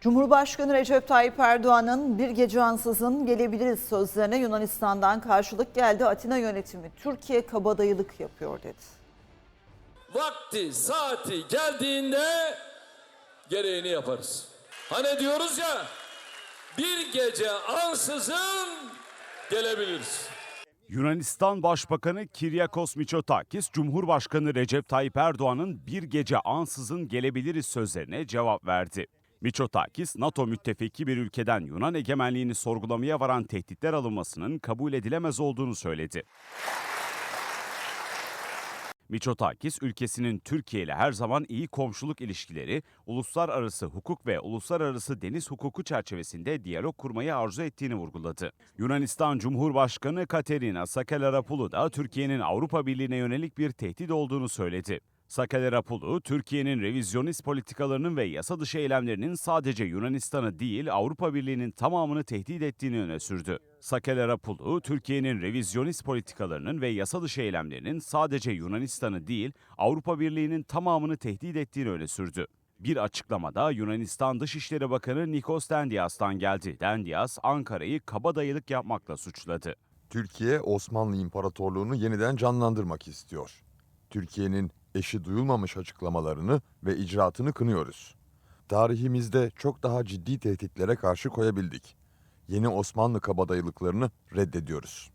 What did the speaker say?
Cumhurbaşkanı Recep Tayyip Erdoğan'ın bir gece ansızın gelebiliriz sözlerine Yunanistan'dan karşılık geldi. Atina yönetimi Türkiye kabadayılık yapıyor dedi. vakti, saati geldiğinde gereğini yaparız. Hani diyoruz ya bir gece ansızın gelebiliriz. Yunanistan Başbakanı Kiryakos Mitsotakis, Cumhurbaşkanı Recep Tayyip Erdoğan'ın bir gece ansızın gelebiliriz sözlerine cevap verdi. Mitsotakis, NATO müttefiki bir ülkeden Yunan egemenliğini sorgulamaya varan tehditler alınmasının kabul edilemez olduğunu söyledi. Mitsotakis, ülkesinin Türkiye ile her zaman iyi komşuluk ilişkileri, uluslararası hukuk ve uluslararası deniz hukuku çerçevesinde diyalog kurmayı arzu ettiğini vurguladı. Yunanistan Cumhurbaşkanı Katerina Sakellaropoulou da Türkiye'nin Avrupa Birliği'ne yönelik bir tehdit olduğunu söyledi. Sakellaropoulou, Türkiye'nin revizyonist politikalarının ve yasa dışı eylemlerinin sadece Yunanistan'ı değil Avrupa Birliği'nin tamamını tehdit ettiğini öne sürdü. Sakellaropoulou, Türkiye'nin revizyonist politikalarının ve yasa dışı eylemlerinin sadece Yunanistan'ı değil Avrupa Birliği'nin tamamını tehdit ettiğini öne sürdü. Bir açıklamada Yunanistan Dışişleri Bakanı Nikos Dendias'tan geldi. Dendias, Ankara'yı kabadayılık yapmakla suçladı. Türkiye Osmanlı İmparatorluğunu yeniden canlandırmak istiyor. Türkiye'nin eşi duyulmamış açıklamalarını ve icraatını kınıyoruz. Tarihimizde çok daha ciddi tehditlere karşı koyabildik. Yeni Osmanlı kabadayılıklarını reddediyoruz.